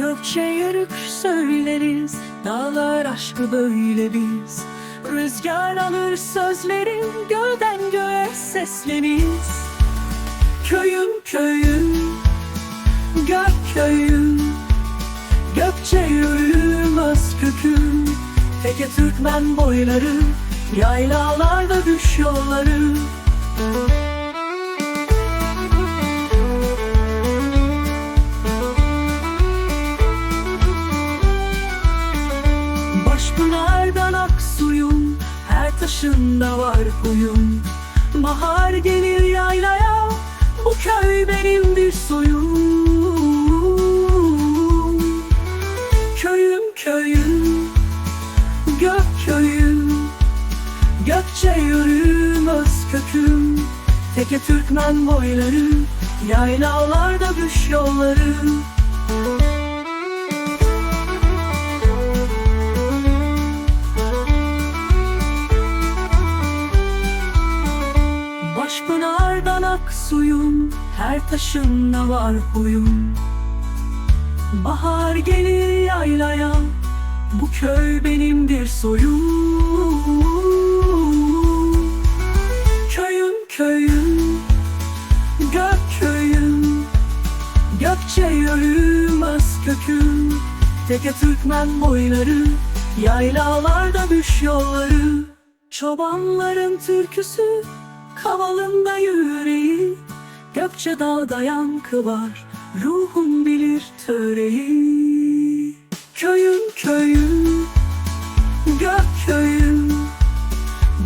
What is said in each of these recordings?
Gökçe yörük söyleriz Dağlar aşkı böyle biz. Rüzgar alır sözlerin Gölden göğe sesleniz Köyüm köyüm Gök köyüm Gökçe yürümez köküm. Teke Türkmen boyları Yaylalarda düş yolları Başpınardan aksuyum Her taşında var huyum. Bahar gelir yaylaya Bu köy benim bir soyum. Köyüm köyüm Gök köyüm Gökçe yürümez köküm. Teke Türkmen boyları Yaylalarda düş yolları Aksuyum Her taşında var huyum. Bahar gelir yaylaya Bu köy benimdir soyum. Köyüm köyüm Gök köyüm Gökçe yürümez köküm. Teke Türkmen boyları Yaylalarda düş yolları. Çobanların türküsü Kavalında yüreği Gökçe dağda yankı var Ruhum bilir töreyi. Köyüm köyüm Gök köyüm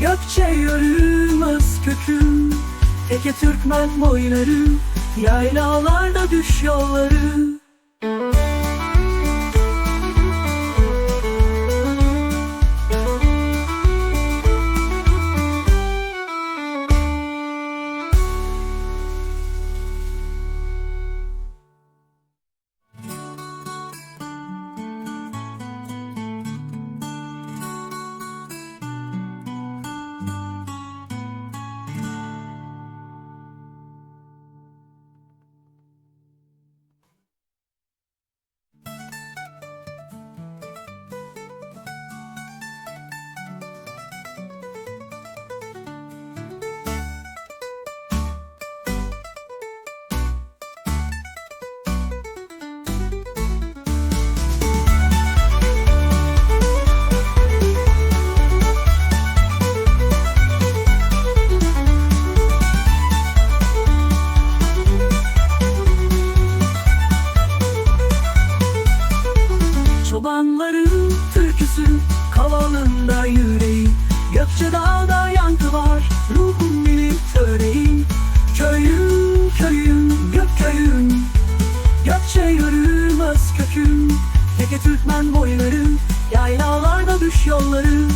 Gökçe yürümez köküm Teke Türkmen boyları Yaylalarda düş yolları yürümez köküm Teke Türkmen boyları Yaylalarda düş yolları.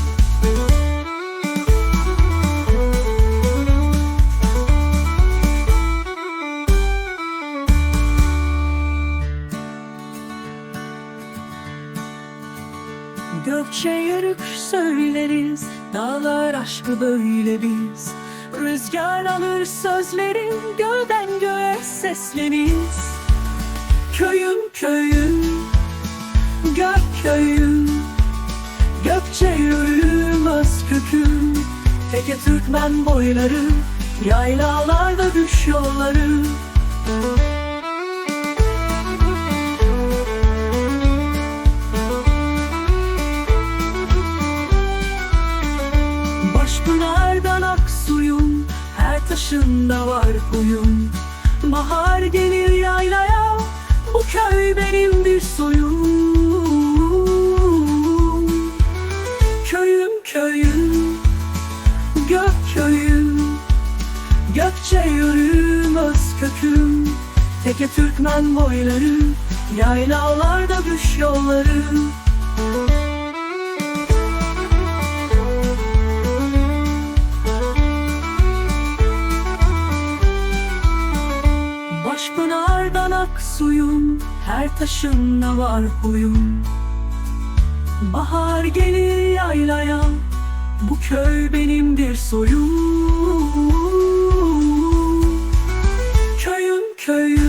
Gökçe yörük söyleriz Dağlar aşkı böyle biz. Rüzgar alır sözlerin Gölden göğe sesleniz Köyüm köyüm. Gök köyüm Gökçe yürümez köküm. Teke Türkmen boyları Yaylalarda düş yolları. Başpınardan aksuyum Her taşında var huyum benim bir soyum. Köyüm köyüm Gök köyüm Gökçe yürümez köküm. Teke Türkmen boyları Yaylalarda düş yolları. Başpınardan aksuyum Her taşında var huyum. Bahar gelir yaylaya. Bu köy benimdir soyum